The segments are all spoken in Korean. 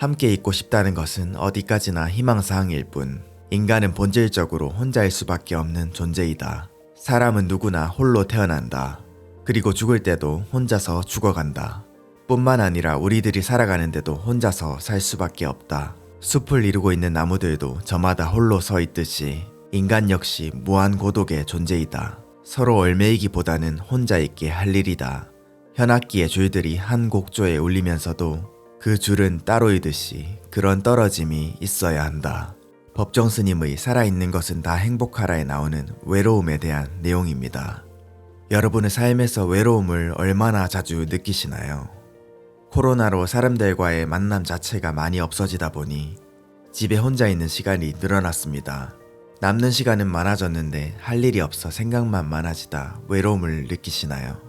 함께 있고 싶다는 것은 어디까지나 희망사항일 뿐 인간은 본질적으로 혼자일 수밖에 없는 존재이다. 사람은 누구나 홀로 태어난다. 그리고 죽을 때도 혼자서 죽어간다. 뿐만 아니라 우리들이 살아가는데도 혼자서 살 수밖에 없다. 숲을 이루고 있는 나무들도 저마다 홀로 서 있듯이 인간 역시 무한 고독의 존재이다. 서로 얼매이기보다는 혼자 있게 할 일이다. 현악기의 줄들이 한 곡조에 울리면서도 그 줄은 따로이듯이 그런 떨어짐이 있어야 한다. 법정 스님의 살아있는 것은 다 행복하라에 나오는 외로움에 대한 내용입니다. 여러분의 삶에서 외로움을 얼마나 자주 느끼시나요? 코로나로 사람들과의 만남 자체가 많이 없어지다 보니 집에 혼자 있는 시간이 늘어났습니다. 남는 시간은 많아졌는데 할 일이 없어 생각만 많아지다 외로움을 느끼시나요?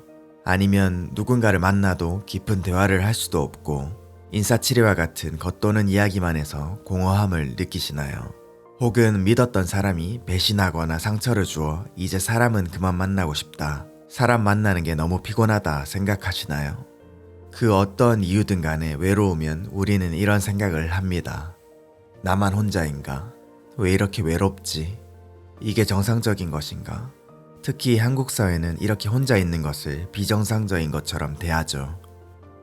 아니면 누군가를 만나도 깊은 대화를 할 수도 없고 인사치레와 같은 겉도는 이야기만 해서 공허함을 느끼시나요? 혹은 믿었던 사람이 배신하거나 상처를 주어 이제 사람은 그만 만나고 싶다. 사람 만나는 게 너무 피곤하다 생각하시나요? 그 어떤 이유든 간에 외로우면 우리는 이런 생각을 합니다. 나만 혼자인가? 왜 이렇게 외롭지? 이게 정상적인 것인가? 특히 한국 사회는 이렇게 혼자 있는 것을 비정상적인 것처럼 대하죠.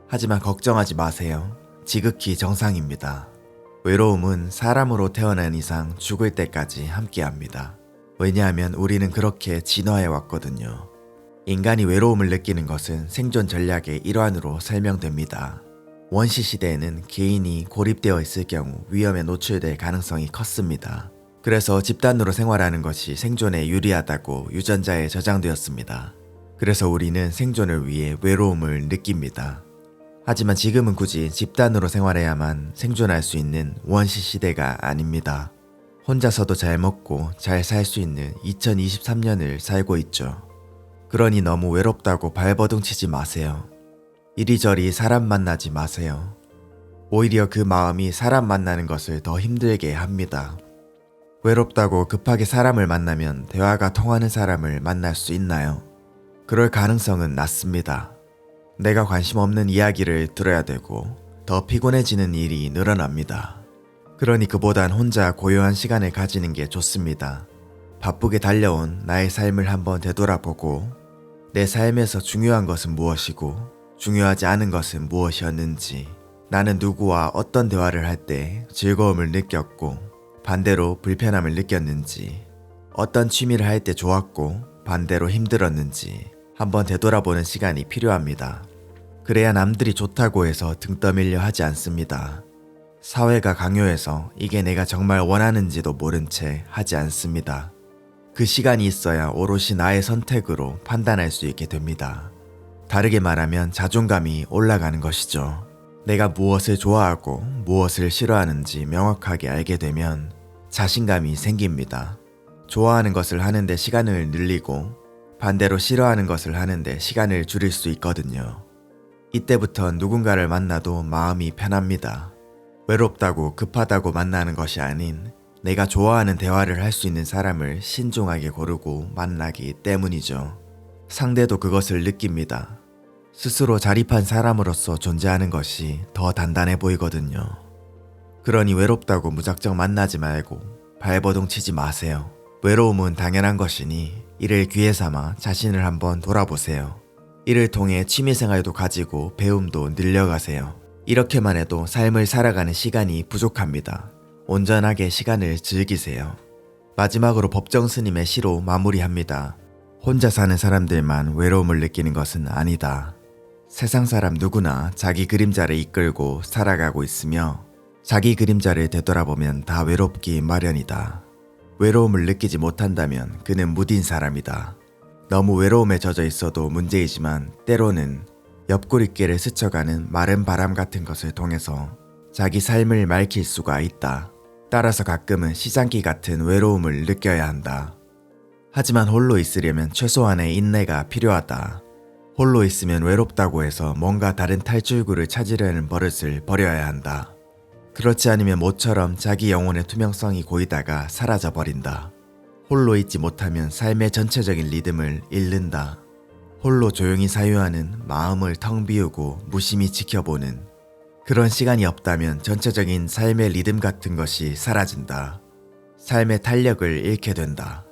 하지만 걱정하지 마세요. 지극히 정상입니다. 외로움은 사람으로 태어난 이상 죽을 때까지 함께 합니다. 왜냐하면 우리는 그렇게 진화해 왔거든요. 인간이 외로움을 느끼는 것은 생존 전략의 일환으로 설명됩니다. 원시 시대에는 개인이 고립되어 있을 경우 위험에 노출될 가능성이 컸습니다. 그래서 집단으로 생활하는 것이 생존에 유리하다고 유전자에 저장되었습니다. 그래서 우리는 생존을 위해 외로움을 느낍니다. 하지만 지금은 굳이 집단으로 생활해야만 생존할 수 있는 원시 시대가 아닙니다. 혼자서도 잘 먹고 잘 살 수 있는 2023년을 살고 있죠. 그러니 너무 외롭다고 발버둥 치지 마세요. 이리저리 사람 만나지 마세요. 오히려 그 마음이 사람 만나는 것을 더 힘들게 합니다. 외롭다고 급하게 사람을 만나면 대화가 통하는 사람을 만날 수 있나요? 그럴 가능성은 낮습니다. 내가 관심 없는 이야기를 들어야 되고 더 피곤해지는 일이 늘어납니다. 그러니 그보단 혼자 고요한 시간을 가지는 게 좋습니다. 바쁘게 달려온 나의 삶을 한번 되돌아보고 내 삶에서 중요한 것은 무엇이고 중요하지 않은 것은 무엇이었는지 나는 누구와 어떤 대화를 할 때 즐거움을 느꼈고 반대로 불편함을 느꼈는지 어떤 취미를 할 때 좋았고 반대로 힘들었는지 한번 되돌아보는 시간이 필요합니다. 그래야 남들이 좋다고 해서 등 떠밀려 하지 않습니다. 사회가 강요해서 이게 내가 정말 원하는지도 모른 채 하지 않습니다. 그 시간이 있어야 오롯이 나의 선택으로 판단할 수 있게 됩니다. 다르게 말하면 자존감이 올라가는 것이죠. 내가 무엇을 좋아하고 무엇을 싫어하는지 명확하게 알게 되면 자신감이 생깁니다. 좋아하는 것을 하는데 시간을 늘리고 반대로 싫어하는 것을 하는데 시간을 줄일 수 있거든요. 이때부터 누군가를 만나도 마음이 편합니다. 외롭다고 급하다고 만나는 것이 아닌 내가 좋아하는 대화를 할 수 있는 사람을 신중하게 고르고 만나기 때문이죠. 상대도 그것을 느낍니다. 스스로 자립한 사람으로서 존재하는 것이 더 단단해 보이거든요. 그러니 외롭다고 무작정 만나지 말고 발버둥 치지 마세요. 외로움은 당연한 것이니 이를 기회 삼아 자신을 한번 돌아보세요. 이를 통해 취미생활도 가지고 배움도 늘려가세요. 이렇게만 해도 삶을 살아가는 시간이 부족합니다. 온전하게 시간을 즐기세요. 마지막으로 법정 스님의 시로 마무리합니다. 혼자 사는 사람들만 외로움을 느끼는 것은 아니다. 세상 사람 누구나 자기 그림자를 이끌고 살아가고 있으며 자기 그림자를 되돌아보면 다 외롭기 마련이다. 외로움을 느끼지 못한다면 그는 무딘 사람이다. 너무 외로움에 젖어 있어도 문제이지만 때로는 옆구리끼를 스쳐가는 마른 바람 같은 것을 통해서 자기 삶을 맑힐 수가 있다. 따라서 가끔은 시장기 같은 외로움을 느껴야 한다. 하지만 홀로 있으려면 최소한의 인내가 필요하다. 홀로 있으면 외롭다고 해서 뭔가 다른 탈출구를 찾으려는 버릇을 버려야 한다. 그렇지 않으면 모처럼 자기 영혼의 투명성이 고이다가 사라져 버린다. 홀로 있지 못하면 삶의 전체적인 리듬을 잃는다. 홀로 조용히 사유하는 마음을 텅 비우고 무심히 지켜보는 그런 시간이 없다면 전체적인 삶의 리듬 같은 것이 사라진다. 삶의 탄력을 잃게 된다.